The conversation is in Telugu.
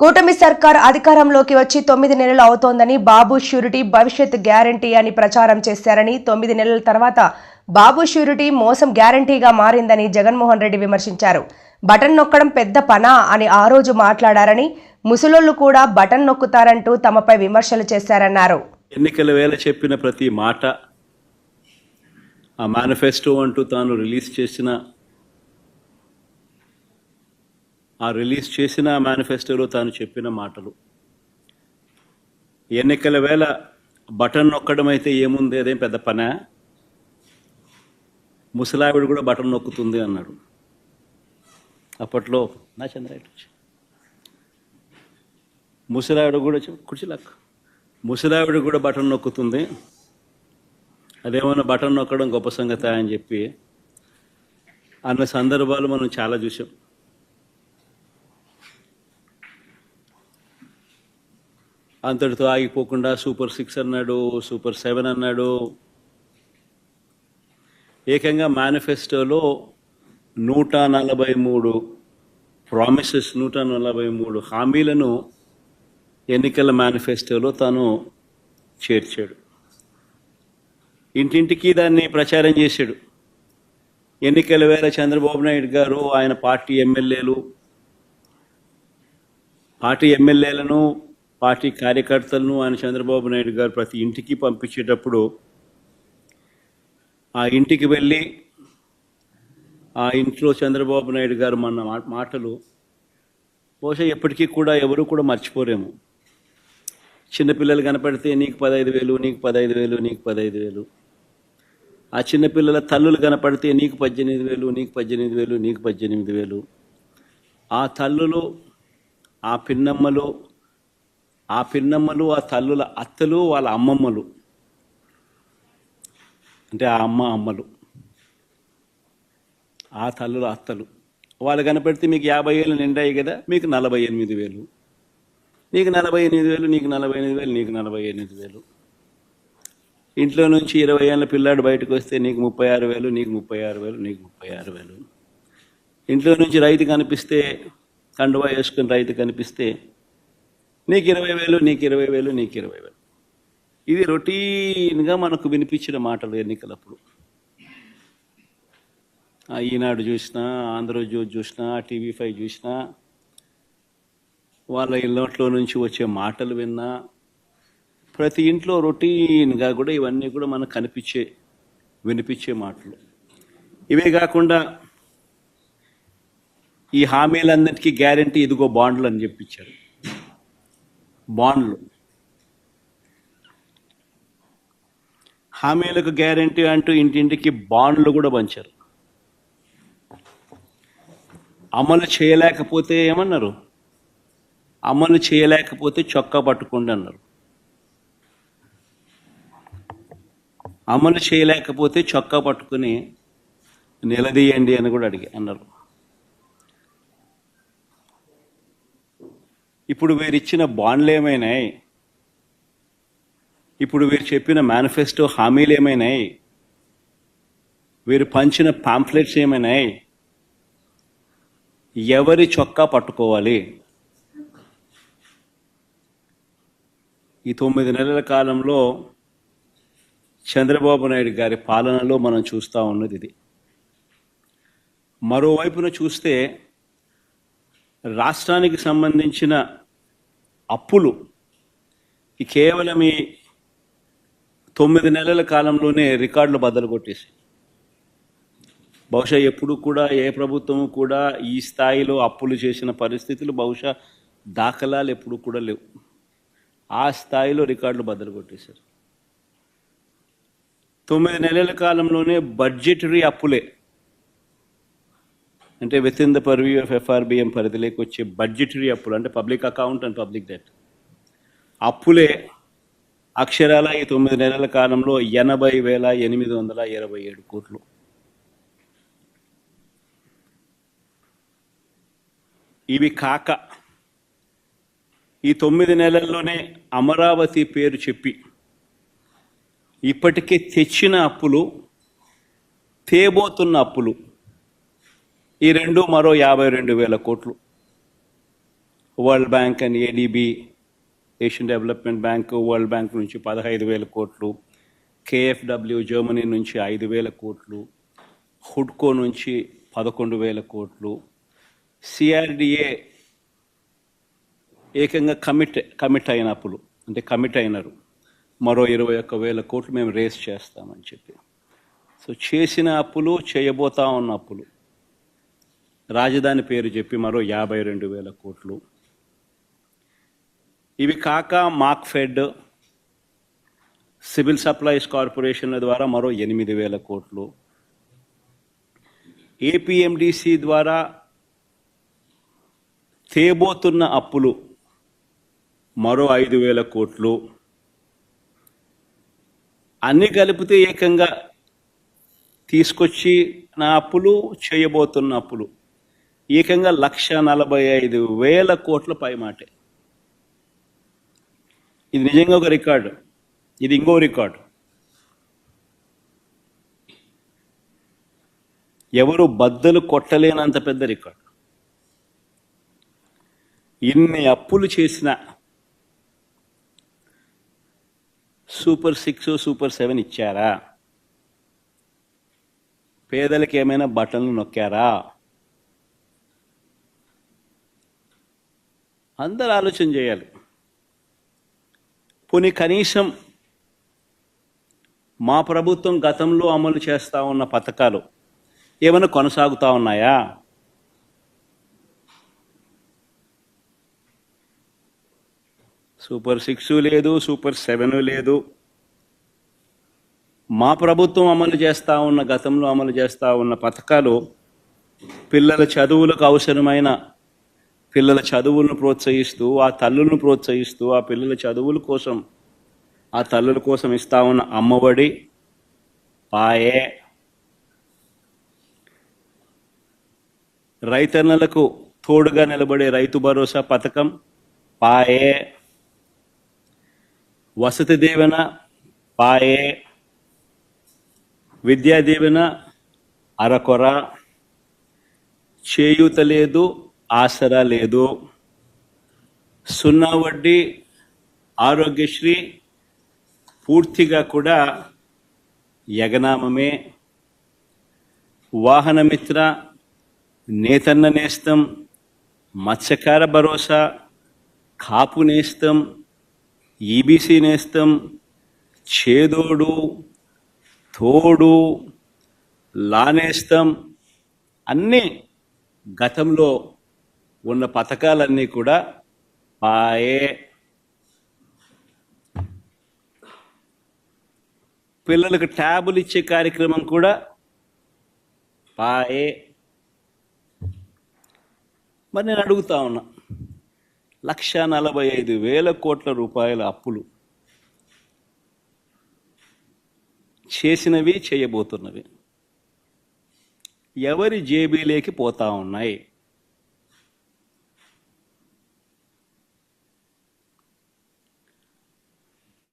కూటమి సర్కార్ అధికారంలోకి వచ్చి తొమ్మిది నెలలు అవుతోందని బాబు షూరిటీ భవిష్యత్ గ్యారంటీ అని ప్రచారం చేశారని తొమ్మిది నెలల తర్వాత బాబు ష్యూరిటీ మోసం గ్యారంటీగా మారిందని జగన్మోహన్ రెడ్డి విమర్శించారు. బటన్ నొక్కడం పెద్ద పనా అని ఆ రోజు మాట్లాడారని ముసలోళ్ళు కూడా బటన్ నొక్కుతారంటూ తమపై విమర్శలు చేశారన్నారు. ఎన్నికల వేళ చెప్పిన ప్రతి మాట ఆ మేనిఫెస్టో అంటూ తాను రిలీజ్ చేసిన ఆ రిలీజ్ చేసిన మేనిఫెస్టోలో తాను చెప్పిన మాటలు. ఎన్నికల వేళ బటన్ నొక్కడం అయితే ఏముంది? అదేం పెద్ద పనా? ముసలావిడ కూడా బటన్ నొక్కుతుంది అన్నాడు. అప్పట్లో నా చంద్రాయుడు ముసలావిడ కూడా కుర్చీలాక్ ముసలావిడ కూడా బటన్ నొక్కుతుంది. అదేమన్నా బటన్ నొక్కడం గొప్ప సంగతి అని చెప్పి అన్న సందర్భాలు మనం చాలా చూసాం అంతటితో ఆగిపోకుండా సూపర్ సిక్స్ అన్నాడు సూపర్ సెవెన్ అన్నాడు. ఏకంగా మేనిఫెస్టోలో నూట నలభై మూడు ప్రామిసెస్ నూట నలభై మూడు హామీలను ఎన్నికల మేనిఫెస్టోలో తాను చేర్చాడు. ఇంటింటికి దాన్ని ప్రచారం చేశాడు. ఎన్నికల వేళ చంద్రబాబు నాయుడు గారు ఆయన పార్టీ ఎమ్మెల్యేలు పార్టీ ఎమ్మెల్యేలను పార్టీ కార్యకర్తలను ఆయన చంద్రబాబు నాయుడు గారు ప్రతి ఇంటికి పంపించేటప్పుడు ఆ ఇంటికి వెళ్ళి ఆ ఇంట్లో చంద్రబాబు నాయుడు గారు మన మా- మాటలు బహుశా ఎప్పటికీ కూడా ఎవరు కూడా మర్చిపోరేము. చిన్నపిల్లలు కనపడితే నీకు పదహైదు వేలు నీకు పదహైదు వేలు నీకు పదహైదు వేలు. ఆ చిన్నపిల్లల తల్లులు కనపడితే నీకు పద్దెనిమిది వేలు నీకు పద్దెనిమిది వేలు నీకు పద్దెనిమిది వేలు. ఆ తల్లులు ఆ పిన్నమ్మలు ఆ పిన్నమ్మలు ఆ తల్లుల అత్తలు వాళ్ళ అమ్మమ్మలు. అంటే ఆ అమ్మ అమ్మలు. ఆ తల్లుల అత్తలు. వాళ్ళు కనపడితే మీకు యాభై ఏళ్ళు నిండాయి కదా మీకు నలభై ఎనిమిది వేలు. నీకు నలభై ఎనిమిది వేలు నీకు నలభై ఎనిమిది వేలు నీకు నలభై ఎనిమిది వేలు. ఇంట్లో నుంచి ఇరవై ఏళ్ళ పిల్లాడు బయటకు వస్తే నీకు ముప్పై ఆరు వేలు నీకు ముప్పై ఆరు వేలు నీకు ముప్పై ఆరు వేలు. ఇంట్లో నుంచి రైతు కనిపిస్తే కండువా వేసుకుని రైతు కనిపిస్తే నీకు ఇరవై వేలు నీకు ఇరవై వేలు నీకు ఇరవై వేలు. ఇది రొటీన్గా మనకు వినిపించిన మాటలు ఎన్నికలప్పుడు. ఈనాడు చూసినా ఆంధ్రజ్యోతి చూసినా టీవీ ఫైవ్ చూసినా వాళ్ళ ఇళ్ళట్లో నుంచి వచ్చే మాటలు విన్నా ప్రతి ఇంట్లో రొటీన్గా కూడా ఇవన్నీ కూడా మనకు కనిపించే వినిపించే మాటలు. ఇవే కాకుండా ఈ హామీలన్నిటికీ గ్యారంటీ ఇదిగో బాండ్లు అని చెప్పించారు బాండ్లు. హామీలకు గ్యారంటీ అంటూ ఇంటింటికి బాండ్లు కూడా పంచారు. అమలు చేయలేకపోతే ఏమన్నారు? అమలు చేయలేకపోతే చొక్కా పట్టుకోండి అన్నారు. అమలు చేయలేకపోతే చొక్కా పట్టుకుని నిలదీయండి అని కూడా అడిగి అన్నారు. ఇప్పుడు వీరిచ్చిన బాండ్లు ఏమైనాయి ఇప్పుడు వీరు చెప్పిన మేనిఫెస్టో హామీలు ఏమైనాయి వీరు పంచిన పాంఫ్లెట్స్ ఏమైనాయి ఎవరి చొక్కా పట్టుకోవాలి? ఈ తొమ్మిది నెలల కాలంలో చంద్రబాబు నాయుడు గారి పాలనలో మనం చూస్తూ ఉన్నది ఇది. మరోవైపున చూస్తే రాష్ట్రానికి సంబంధించిన అప్పులు. ఈ కేవలం ఈ తొమ్మిది నెలల కాలంలోనే రికార్డులు బద్దలు కొట్టేసి బహుశా ఎప్పుడు కూడా ఏ ప్రభుత్వము కూడా ఈ స్థాయిలో అప్పులు చేసిన పరిస్థితులు బహుశా దాఖలాలు ఎప్పుడు కూడా లేవు. ఆ స్థాయిలో రికార్డులు బద్దలు కొట్టేశారు. తొమ్మిది నెలల కాలంలోనే బడ్జెటరీ అప్పులే అంటే within the purview of FRBM పరిధిలోకి వచ్చే బడ్జెటరీ అప్పులు అంటే public account and public debt అప్పులే అక్షరాల ఈ తొమ్మిది నెలల కాలంలో ఎనభై వేల ఎనిమిది వందల ఇరవై ఏడు కోట్లు. ఇవి కాక ఈ తొమ్మిది నెలల్లోనే అమరావతి పేరు చెప్పి ఇప్పటికే తెచ్చిన అప్పులు తేబోతున్న అప్పులు ఈ రెండు మరో యాభై రెండు వేల కోట్లు. World bank and ADB Asian development bank world bank నుంచి పదహైదు వేల కోట్లు. కేఎఫ్డబ్ల్యూ జర్మనీ నుంచి ఐదు వేల కోట్లు. హుడ్కో నుంచి పదకొండు వేల కోట్లు. సిఆర్డిఏ ఏకంగా కమిట్ కమిట్ అయిన అప్పులు అంటే కమిట్ అయినారు. మరో ఇరవై ఒక్క వేల కోట్లు మేము రేస్ చేస్తామని చెప్పి. సో చేసిన అప్పులు చేయబోతా ఉన్న అప్పులు రాజధాని పేరు చెప్పి మరో యాభై రెండు వేల కోట్లు. ఇవి కాక మాక్ఫెడ్ సివిల్ సప్లైస్ కార్పొరేషన్ల ద్వారా మరో ఎనిమిది వేల కోట్లు. ఏపీఎండిసి ద్వారా తేబోతున్న అప్పులు మరో ఐదు వేల కోట్లు. అన్ని కలిపితే ఏకంగా తీసుకొచ్చి నా అప్పులు చేయబోతున్న అప్పులు. ఏకంగా లక్ష నలభై ఐదు వేల కోట్ల పైమాటే ఇది నిజంగా ఒక రికార్డు. ఇది ఇంకో రికార్డు. ఎవరు బద్దలు కొట్టలేనంత పెద్ద రికార్డు. ఇన్ని అప్పులు చేసిన సూపర్ సిక్స్ సూపర్ సెవెన్ ఇచ్చారా? పేదలకు ఏమైనా బటన్లు నొక్కారా? అందరు ఆలోచన చేయాలి. పోనీ కనీసం మా ప్రభుత్వం గతంలో అమలు చేస్తూ ఉన్న పథకాలు ఏమైనా కొనసాగుతా ఉన్నాయా? సూపర్ సిక్స్ లేదు సూపర్ సెవెన్ లేదు. మా ప్రభుత్వం అమలు చేస్తూ ఉన్న గతంలో అమలు చేస్తూ ఉన్న పథకాలు పిల్లల చదువులకు అవసరమైన పిల్లల చదువులను ప్రోత్సహిస్తూ ఆ తల్లులను ప్రోత్సహిస్తూ ఆ పిల్లల చదువుల కోసం ఆ తల్లుల కోసం ఇస్తా ఉన్న అమ్మఒడి పాయే. రైతన్నలకు తోడుగా నిలబడే రైతు భరోసా పథకం పాయే. వసతి దీవెన పాయే. విద్యా దీవెన అరకొర. చేయూత లేదు ఆసరా లేదు. సున్నా వడ్డీ ఆరోగ్యశ్రీ పూర్తిగా కూడా యగనామమే. వాహనమిత్ర నేతన్న నేస్తం మత్స్యకార భరోసా కాపు నేస్తం ఈబీసీ నేస్తం చేదోడు తోడు లానేస్తం అన్నీ గతంలో ఉన్న పథకాలన్నీ కూడా పాయే పిల్లలకు ట్యాబులు ఇచ్చే కార్యక్రమం కూడా పాయే మరి నేను అడుగుతా ఉన్నా లక్ష నలభై ఐదు వేల కోట్ల రూపాయల అప్పులు చేసినవి చేయబోతున్నవి. ఎవరి జేబీలోకి పోతా ఉన్నాయి?